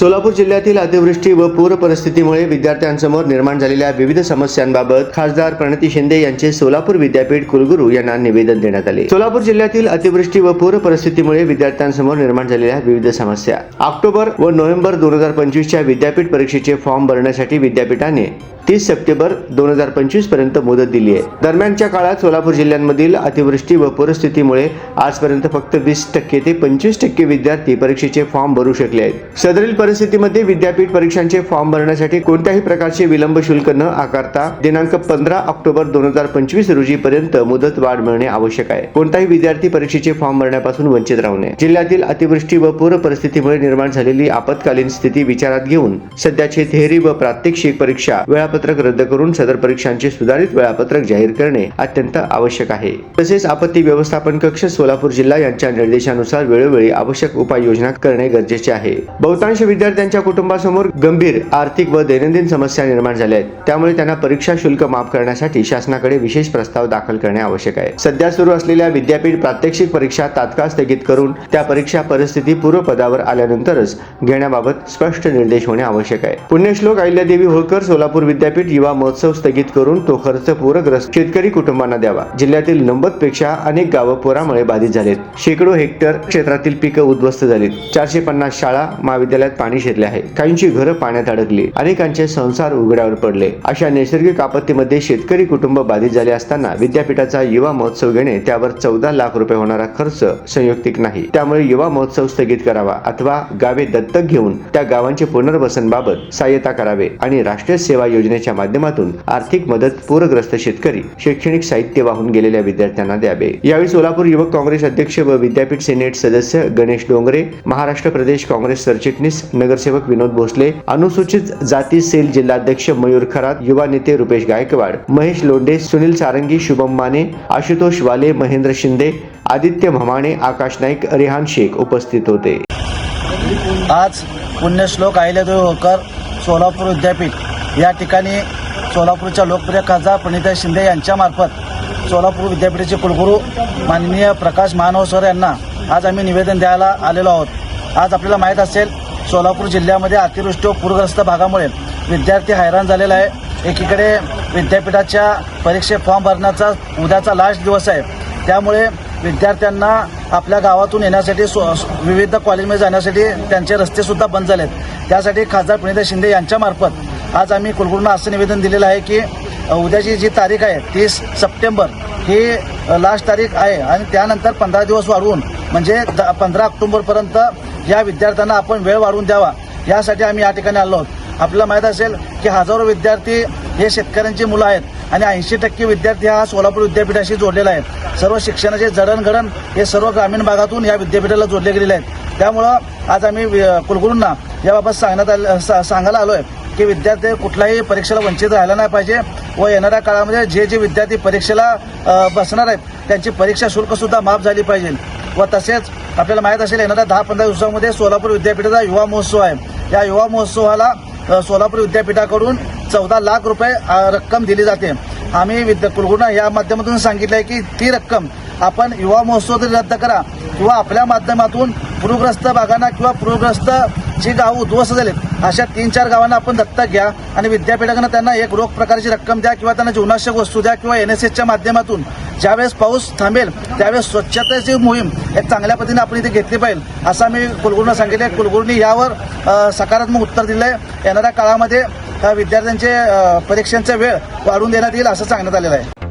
सोलापूर जिल्ह्यातील अतिवृष्टी व पूर परिस्थितीमुळे विद्यार्थ्यांसमोर निर्माण झालेल्या विविध समस्यांबाबत खासदार प्रणती शिंदे यांचे सोलापूर विद्यापीठ कुलगुरू यांना निवेदन देण्यात आले. सोलापूर जिल्ह्यातील अतिवृष्टी व पूर परिस्थितीमुळे विद्यार्थ्यांसमोर निर्माण झालेल्या विविध समस्या. ऑक्टोबर व नोव्हेंबर दोन हजार पंचवीसच्या विद्यापीठ परीक्षेचे फॉर्म भरण्यासाठी विद्यापीठाने तीस सप्टेंबर दोन हजार पंचवीसपर्यंत मुदत दिली आहे. दरम्यानच्या काळात सोलापूर जिल्ह्यांमधील अतिवृष्टी व परिस्थितीमुळे आजपर्यंत फक्त वीस टक्के ते पंचवीस टक्के विद्यार्थी परीक्षेचे फॉर्म भरू शकले आहेत. सदरील परिस्थितीमध्ये विद्यापीठ परीक्षांचे फॉर्म भरण्यासाठी कोणत्याही प्रकारचे विलंब शुल्क न आकारता दिनांक पंधरा ऑक्टोबर दोन हजार पंचवीस रोजी पर्यंत मुदत वाढ मिळणे आवश्यक आहे. कोणताही विद्यार्थी परीक्षेचे फॉर्म भरण्यापासून वंचित राहू नये. जिल्ह्यातील अतिवृष्टी व पूर परिस्थितीमुळे निर्माण झालेली आपत्कालीन स्थिती विचारात घेऊन सध्याचे थेअरी व प्रात्यक्षिक परीक्षा वेळापत्रक रद्द करून सदर परीक्षांचे सुधारित वेळापत्रक जाहीर करणे अत्यंत आवश्यक आहे. तसेच आपत्ती व्यवस्थापन कक्ष सोलापूर जिल्हा यांच्या निर्देशानुसार वेळोवेळी आवश्यक उपाययोजना करणे गरजेचे आहे. बहुतांश विद्यार्थ्यांच्या कुटुंबासमोर गंभीर आर्थिक व दैनंदिन समस्या निर्माण झाल्या आहेत. त्यामुळे त्यांना परीक्षा शुल्क माफ करण्यासाठी शासनाकडे विशेष प्रस्ताव दाखल करणे आवश्यक आहे. सध्या सुरू असलेल्या विद्यापीठ प्रात्यक्षिक परीक्षा तात्काळ स्थगित करून त्या परीक्षा परिस्थिती पूर्वपदावर आल्यानंतरच घेण्याबाबत स्पष्ट निर्देश होणे आवश्यक आहे. पुण्यश्लोक अहिल्यादेवी होळकर सोलापूर विद्यापीठ युवा महोत्सव स्थगित करून तो खर्च पूरग्रस्त शेतकरी कुटुंबांना द्यावा. जिल्ह्यातील नंबदपेक्षा अनेक गावं पुरामुळे बाधित झालेत. शेकडो हेक्टर क्षेत्रातील पिकं उद्ध्वस्त झालीत. चारशे पन्नास शाळा महाविद्यालयात पाणी शिरले आहे. काहींची घरं पाण्यात अडकली. अनेकांचे संसार उघड्यावर पडले. अशा नैसर्गिक आपत्तीमध्ये शेतकरी कुटुंब बाधित झाले असताना विद्यापीठाचा युवा महोत्सव घेणे त्यावर चौदा लाख रुपये होणारा खर्च संयुक्तिक नाही. त्यामुळे युवा महोत्सव स्थगित करावा अथवा गावे दत्तक घेऊन त्या गावांचे पुनर्वसन बाबत सहाय्यता करावे आणि राष्ट्रीय सेवा योजनेच्या माध्यमातून आर्थिक मदत पूरग्रस्त शेतकरी शैक्षणिक साहित्य वाहून गेलेल्या विद्यार्थ्यांना द्यावे. यावेळी सोलापूर युवक काँग्रेस अध्यक्ष व विद्यापीठ सिनेट सदस्य गणेश डोंगरे महाराष्ट्र प्रदेश काँग्रेस सरचिटणीस नगरसेवक विनोद भोसले अनुसूचित जाती सेल जिल्हाध्यक्ष मयूर खरात युवा नेते रुपेश गायकवाड महेश लोंढे सुनील सारंगी शुभम माने आशुतोष वाले महेंद्र शिंदे आदित्य भमाणे आकाश नाईक रेहान शेख उपस्थित होते. आज पुण्यश्लोक अहिल्यादेवी सोलापूर विद्यापीठ. या ठिकाणी सोलापूरच्या लोकप्रिय खासदार प्रणिता शिंदे यांच्यामार्फत सोलापूर विद्यापीठाचे कुलगुरू माननीय प्रकाश महानव सर यांना आज आम्ही निवेदन द्यायला आलेलो आहोत. आज आपल्याला माहीत असेल सोलापूर जिल्ह्यामध्ये अतिवृष्टी व पूरग्रस्त भागामुळे विद्यार्थी हैराण झालेला आहे. एकीकडे विद्यापीठाच्या परीक्षे फॉर्म भरण्याचा उद्याचा लास्ट दिवस आहे. त्यामुळे विद्यार्थ्यांना आपल्या गावातून येण्यासाठी सो विविध कॉलेजमध्ये जाण्यासाठी त्यांचे रस्ते सुद्धा बंद झालेत. त्यासाठी खासदार प्रणिता शिंदे यांच्यामार्फत आज आम्ही कुलगुरूंना असं निवेदन दिलेलं आहे की उद्याची जी तारीख आहे तीस सप्टेंबर ही लास्ट तारीख आहे. आणि त्यानंतर पंधरा दिवस वाढवून म्हणजे द पंधरा ऑक्टोबरपर्यंत या विद्यार्थ्यांना आपण वेळ वाढवून द्यावा. यासाठी आम्ही या ठिकाणी आलो आहोत. आपल्याला माहीत असेल की हजारो विद्यार्थी हे शेतकऱ्यांची मुलं आहेत आणि ऐंशी टक्के विद्यार्थी हा सोलापूर विद्यापीठाशी जोडलेला आहे. सर्व शिक्षणाचे जडणघडण हे सर्व ग्रामीण भागातून या विद्यापीठाला जोडले गेलेले आहेत. त्यामुळं आज आम्ही कुलगुरूंना याबाबत सांगण्यात आलं सा- सांगायला आलो आहे की विद्यार्थी कुठल्याही परीक्षेला वंचित राहिला नाही पाहिजे व येणाऱ्या काळामध्ये जे जे विद्यार्थी परीक्षेला बसणार आहेत त्यांची परीक्षा शुल्कसुद्धा माफ झाली पाहिजे व तसेच आपल्याला माहीत असेल येणाऱ्या दहा पंधरा दिवसामध्ये सोलापूर विद्यापीठाचा युवा महोत्सव आहे. या युवा महोत्सवाला सोलापूर विद्यापीठाकडून चौदा लाख रुपये रक्कम दिली जाते. आम्ही विद्या कुलगुरूंना या माध्यमातून सांगितलं आहे की ती रक्कम आपण युवा महोत्सव तरी रद्द करा किंवा आपल्या माध्यमातून पूरग्रस्त भागांना किंवा पूरग्रस्त जी गावं उद्ध्वस्त झालेत अशा तीन चार गावांना आपण दत्तक घ्या आणि विद्यापीठाकडनं त्यांना एक रोख प्रकारची रक्कम द्या किंवा त्यांना जीवनावश्यक वस्तू द्या किंवा एन एस एसच्या माध्यमातून. ज्यावेळेस पाऊस थांबेल त्यावेळेस स्वच्छतेची मोहीम एक चांगल्या पद्धतीने आपण इथे घेतली पाहिजे असं मी कुलगुरूंना सांगितले कुलगुरूंनी यावर सकारात्मक उत्तर दिलं आहे येणाऱ्या काळामध्ये विद्यार्थ्यांचे परीक्षांचा वेळ वाढवून देण्यात येईल असं सांगण्यात आलेलं आहे.